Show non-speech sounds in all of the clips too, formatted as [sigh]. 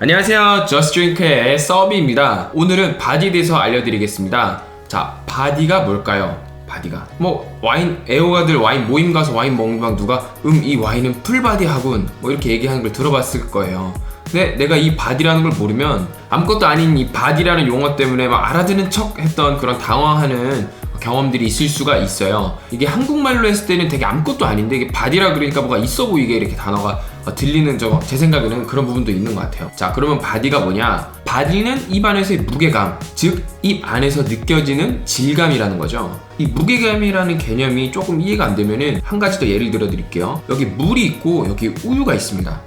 안녕하세요. 저스트링크의 서비입니다. 오늘은 바디에 대해서 알려드리겠습니다. 자, 바디가 뭘까요? 바디가 뭐 와인 애호가들 와인 모임 가서 와인 먹방 누가 음 이 와인은 풀바디 하군 뭐 이렇게 얘기하는 걸 들어봤을 거예요. 근데 내가 이 바디라는 걸 모르면 아무것도 아닌 이 바디라는 용어 때문에 막 알아듣는 척 했던 그런 당황하는 경험들이 있을 수가 있어요. 이게 한국말로 했을 때는 되게 아무것도 아닌데 이게 바디라 그러니까 뭐가 있어 보이게 이렇게 단어가 들리는 저 제 생각에는 그런 부분도 있는 것 같아요. 자, 그러면 바디가 뭐냐? 바디는 입 안에서의 무게감, 즉 입 안에서 느껴지는 질감이라는 거죠. 이 무게감이라는 개념이 조금 이해가 안 되면은 한 가지 더 예를 들어 드릴게요. 여기 물이 있고 여기 우유가 있습니다.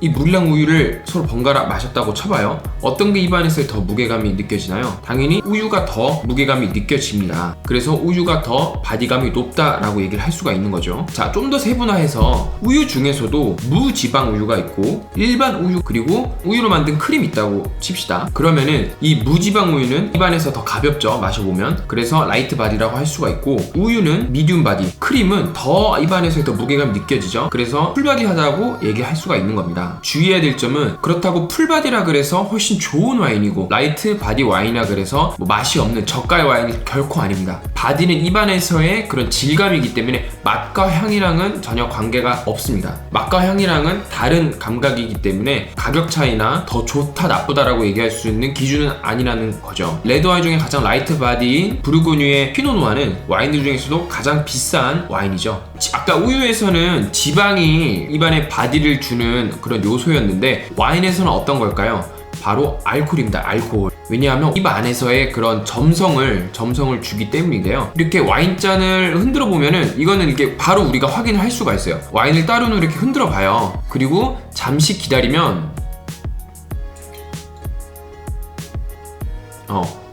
이 물이랑 우유를 서로 번갈아 마셨다고 쳐봐요. 어떤 게 입안에서 더 무게감이 느껴지나요? 당연히 우유가 더 무게감이 느껴집니다. 그래서 우유가 더 바디감이 높다라고 얘기를 할 수가 있는 거죠. 자, 좀 더 세분화해서 우유 중에서도 무지방 우유가 있고 일반 우유 그리고 우유로 만든 크림이 있다고 칩시다. 그러면은 이 무지방 우유는 입안에서 더 가볍죠. 마셔보면. 그래서 라이트 바디라고 할 수가 있고 우유는 미디움 바디, 크림은 더 입안에서 더 무게감이 느껴지죠. 그래서 풀바디 하다고 얘기할 수가 있는 겁니다. 주의해야 될 점은 그렇다고 풀바디라 그래서 훨씬 좋은 와인이고 라이트 바디 와인이라 그래서 뭐 맛이 없는 저가의 와인이 결코 아닙니다. 바디는 입안에서의 그런 질감이기 때문에 맛과 향이랑은 전혀 관계가 없습니다. 맛과 향이랑은 다른 감각이기 때문에 가격 차이나 더 좋다 나쁘다라고 얘기할 수 있는 기준은 아니라는 거죠. 레드 와인 중에 가장 라이트 바디인 부르고뉴의 피노누아는 와인들 중에서도 가장 비싼 와인이죠. 지- 아까 우유에서는 지방이 입안에 바디를 주는 그런 요소였는데 와인에서는 어떤 걸까요? 바로 알코올입니다. 알코올. 왜냐하면 입 안에서의 그런 점성을 점성을 주기 때문인데요. 이렇게 와인잔을 흔들어 보면은 이거는 이렇게 바로 우리가 확인을 할 수가 있어요. 와인을 따로는 이렇게 흔들어 봐요. 그리고 잠시 기다리면 어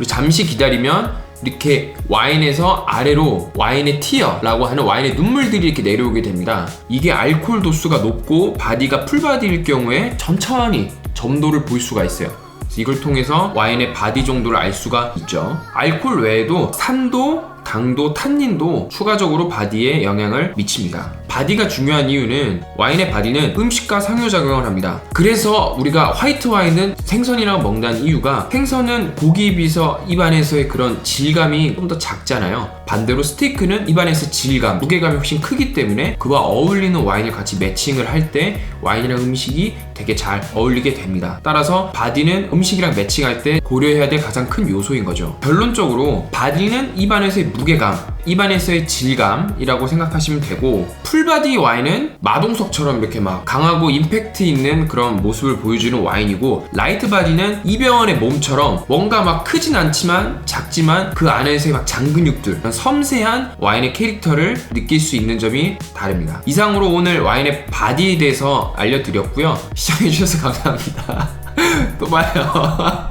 그리고 잠시 기다리면 이렇게 와인에서 아래로 와인의 티어라고 하는 와인의 눈물들이 이렇게 내려오게 됩니다. 이게 알코올 도수가 높고 바디가 풀바디일 경우에 천천히 점도를 볼 수가 있어요. 이걸 통해서 와인의 바디 정도를 알 수가 있죠. 알코올 외에도 산도, 당도, 탄닌도 추가적으로 바디에 영향을 미칩니다. 바디가 중요한 이유는 와인의 바디는 음식과 상호작용을 합니다. 그래서 우리가 화이트 와인은 생선이랑 먹는 이유가 생선은 고기에 비해서 입안에서의 그런 질감이 좀 더 작잖아요. 반대로 스테이크는 입안에서 질감, 무게감이 훨씬 크기 때문에 그와 어울리는 와인을 같이 매칭을 할 때 와인이랑 음식이 되게 잘 어울리게 됩니다. 따라서 바디는 음식이랑 매칭할 때 고려해야 될 가장 큰 요소인 거죠. 결론적으로 바디는 입안에서의 무게감, 입안에서의 질감이라고 생각하시면 되고 풀바디 와인은 마동석처럼 이렇게 막 강하고 임팩트 있는 그런 모습을 보여주는 와인이고 라이트 바디는 이병헌의 몸처럼 뭔가 막 크진 않지만 작지만 그 안에서의 막 장근육들 섬세한 와인의 캐릭터를 느낄 수 있는 점이 다릅니다. 이상으로 오늘 와인의 바디에 대해서 알려드렸고요. 시청해주셔서 감사합니다. [laughs] 또 봐요. [laughs]